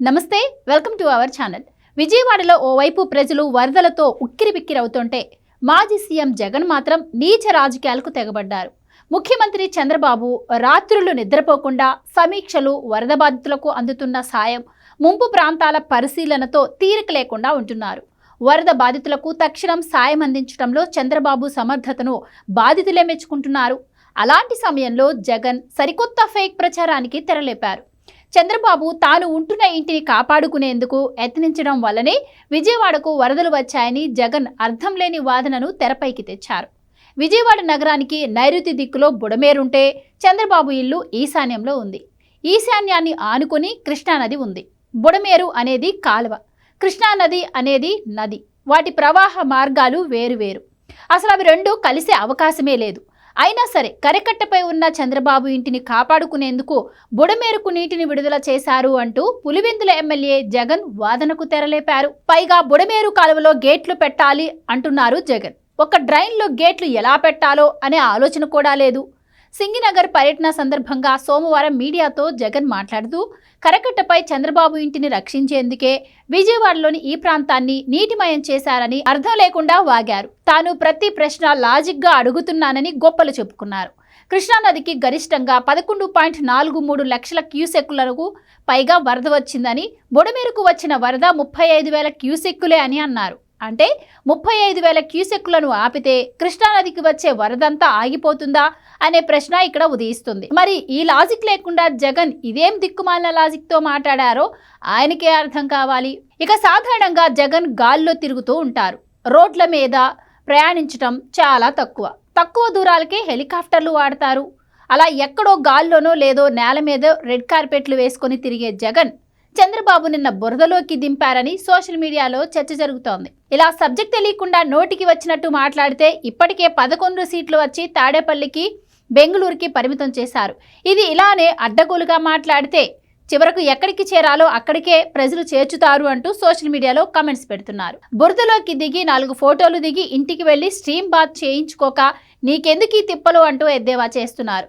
నమస్తే welcome to our channel. విజయవాడలో ఓవైపు ప్రజలు వరదలతో ఉక్కిరిబిక్కిరవుతుంటే మాజీ సీఎం జగన్ మాత్రం నీచ రాజకీయాలకు తెగబడ్డారు. ముఖ్యమంత్రి చంద్రబాబు రాత్రులు నిద్రపోకుండా సమీక్షలు వరద బాధితులకు అందుతున్న సాయం ముంపు ప్రాంతాల పరిశీలనతో తీరిక లేకుండా ఉంటున్నారు. వరద బాధితులకు తక్షణం సాయం అందించడంలో చంద్రబాబు సమర్థతను బాధితులే మెచ్చుకుంటున్నారు. అలాంటి సమయంలో జగన్ సరికొత్త ఫేక్ ప్రచారానికి తెరలేపారు. చంద్రబాబు తాను ఉంటున్న ఇంటిని కాపాడుకునేందుకు యత్నించడం వల్లనే విజయవాడకు వరదలు వచ్చాయని జగన్ అర్థం లేని వాదనను తెరపైకి తెచ్చారు. విజయవాడ నగరానికి నైరుతి దిక్కులో బుడమేరుంటే చంద్రబాబు ఇల్లు ఈశాన్యంలో ఉంది. ఈశాన్యాన్ని ఆనుకుని కృష్ణానది ఉంది. బుడమేరు అనేది కాలువ కృష్ణానది అనేది నది వాటి ప్రవాహ మార్గాలు వేరువేరు. అసలు అవి రెండు కలిసే అవకాశమే లేదు. అయినా సరే కరకట్టపై ఉన్న చంద్రబాబు ఇంటిని కాపాడుకునేందుకు బుడమేరుకు నీటిని విడుదల చేశారు అంటూ పులివెందుల ఎమ్మెల్యే జగన్ వాదనకు తెరలేపారు. పైగా బుడమేరు కాలువలో గేట్లు పెట్టాలి అంటున్నారు జగన్. ఒక డ్రైన్లో గేట్లు ఎలా పెట్టాలో అనే ఆలోచన కూడా లేదు. సింగినగర్ పర్యటన సందర్భంగా సోమవారం మీడియాతో జగన్ మాట్లాడుతూ కరకట్టపై చంద్రబాబు ఇంటిని రక్షించేందుకే విజయవాడలోని ఈ ప్రాంతాన్ని నీటిమయం చేశారని అర్థం లేకుండా వాగారు. తాను ప్రతి ప్రశ్న లాజిక్గా అడుగుతున్నానని గొప్పలు చెప్పుకున్నారు. కృష్ణానదికి గరిష్టంగా పదకొండు పాయింట్ నాలుగు మూడు లక్షల క్యూసెక్కులకు పైగా వరద వచ్చిందని బుడమేరుకు వచ్చిన వరద ముప్పై ఐదు వేల క్యూసెక్కులే అని అన్నారు. అంటే ముప్పై ఐదు వేల క్యూసెక్లను ఆపితే కృష్ణానదికి వచ్చే వరదంతా ఆగిపోతుందా అనే ప్రశ్న ఇక్కడ ఉదయిస్తుంది. మరి ఈ లాజిక్ లేకుండా జగన్ ఇదేం దిక్కుమాలిన లాజిక్తో మాట్లాడారో ఆయనకే అర్థం కావాలి. ఇక సాధారణంగా జగన్ గాల్లో తిరుగుతూ ఉంటారు. రోడ్ల మీద ప్రయాణించటం చాలా తక్కువ. తక్కువ దూరాలకే హెలికాప్టర్లు వాడతారు. అలా ఎక్కడో గాల్లోనో లేదో నేల మీద రెడ్ కార్పెట్లు వేసుకొని తిరిగే జగన్ చంద్రబాబు నిన్న బురదలోకి దింపారని సోషల్ మీడియాలో చర్చ జరుగుతోంది. ఇలా సబ్జెక్ట్ తెలియకుండా నోటికి వచ్చినట్టు మాట్లాడితే ఇప్పటికే పదకొండు సీట్లు వచ్చి తాడేపల్లికి బెంగళూరుకి పరిమితం చేశారు. ఇది ఇలానే అడ్డగోలుగా మాట్లాడితే చివరకు ఎక్కడికి చేరాలో అక్కడికే ప్రజలు చేర్చుతారు అంటూ సోషల్ మీడియాలో కమెంట్స్ పెడుతున్నారు. బురదలోకి దిగి నాలుగు ఫోటోలు దిగి ఇంటికి వెళ్ళి స్ట్రీమ్ బాత్ చేయించుకోక నీకెందుకు ఈ తిప్పలు అంటూ ఎద్దేవా చేస్తున్నారు.